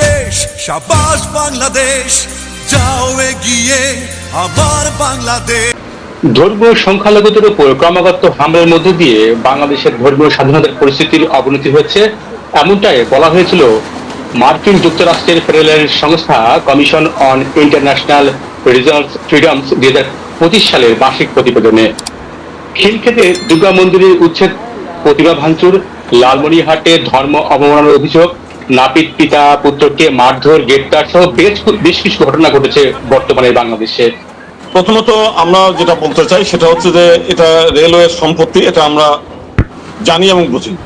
দেশ সাবাস বাংলাদেশ, যাও এগিয়ে আমার বাংলাদেশ। ধর্মীয় সংখ্যালঘুদের উপর ক্রমাগত হামলার মধ্য দিয়ে বাংলাদেশের ধর্মীয় স্বাধীনতার পরিস্থিতির অবনতি হয়েছে। এমনটাই বলা হয়েছিল মার্কিন যুক্তরাষ্ট্রের ফেডারেল সংস্থা commission on international reserve freedoms দুই হাজার পঁচিশ সালের বার্ষিক প্রতিবেদনে। খিলক্ষেতে দুর্গা মন্দিরের উচ্ছেদ, প্রতিমা ভাঙচুর, লালমনিরহাটে ধর্ম অবমাননার অভিযোগ নাপিত পিতা, পুত্রকে মারধর, গ্রেপ্তার সহ বেশ বেশ কিছু ঘটনা ঘটেছে বর্তমানে বাংলাদেশে। প্রথমত আমরা যেটা বলতে চাই, সেটা হচ্ছে যে এটা রেলওয়ের সম্পত্তি, এটা আমরা জানি এবং বুঝি।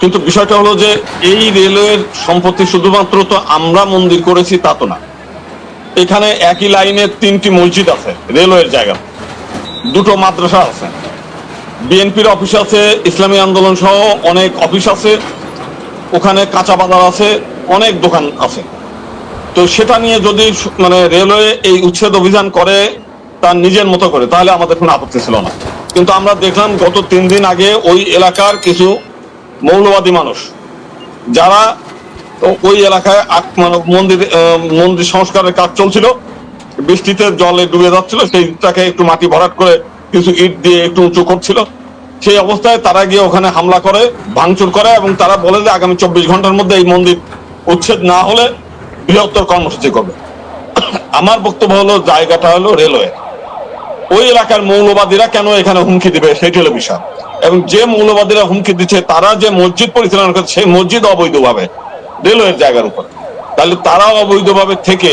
কিন্তু বিষয়টা হলো যে এই রেলওয়ের সম্পত্তি শুধুমাত্র তো আমরা মন্দির করেছি, তা তো না। এখানে একই লাইনে তিনটি মসজিদ আছে, রেলওয়ের জায়গা। দুটো মাদ্রাসা আছে। বিএনপির অফিস আছে, ইসলামী আন্দোলন সহ অনেক অফিস আছে। ওখানে কাঁচা বাজার আছে, অনেক দোকান আছে। তো সেটা নিয়ে যদি মানে রেলওয়ে এই উচ্ছেদ অভিযান করে, তার নিজের মতো করে, তাহলে আমাদের কোনো আপত্তি ছিল না। কিন্তু আমরা দেখলাম গত তিন দিন আগে ওই এলাকার কিছু মৌলবাদী মানুষ, যারা ওই এলাকায় মানে মন্দির মন্দির সংস্কারের কাজ চলছিল, বৃষ্টিতে জলে ডুবে যাচ্ছিল, সেইটাকে একটু মাটি ভরাট করে কিছু ইট দিয়ে একটু উঁচু করছিল। সেই অবস্থায় তারা গিয়ে ওখানে হামলা করে, ভাঙচুর করে এবং তারা বলে যে আগামী চব্বিশ ঘণ্টার মধ্যে এই মন্দির উচ্ছেদ না হলে বৃহত্তর কর্মসূচি করবে। আমার বক্তব্য হলো, জায়গাটা হলো রেলওয়ে। ওই এলাকার মৌলবাদীরা কেন এখানে হুমকি দিবে, সেটি হলো বিষয়। এবং যে মৌলবাদীরা হুমকি দিচ্ছে, তারা যে মসজিদ পরিচালনা করছে, সেই মসজিদ অবৈধভাবে রেলওয়ের জায়গার উপরে। তাহলে তারাও অবৈধভাবে থেকে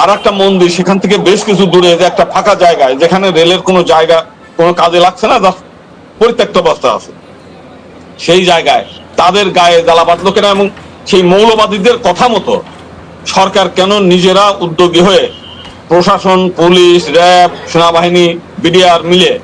আর একটা মন্দির, সেখান থেকে বেশ কিছু দূরে একটা ফাঁকা জায়গায়, যেখানে রেলের কোনো জায়গা, কোনো কাজে লাগছে না পরিত্যক্ত অবস্থা আছে। সেই জায়গায় তাদের গায়ে জ্বালা বাঁধলো কেনা এবং সেই মৌলবাদীদের কথা মতো সরকার কেন নিজেরা উদ্যোগী হয়ে প্রশাসন, পুলিশ, র্যাব, সেনাবাহিনী, বিডিআর মিলে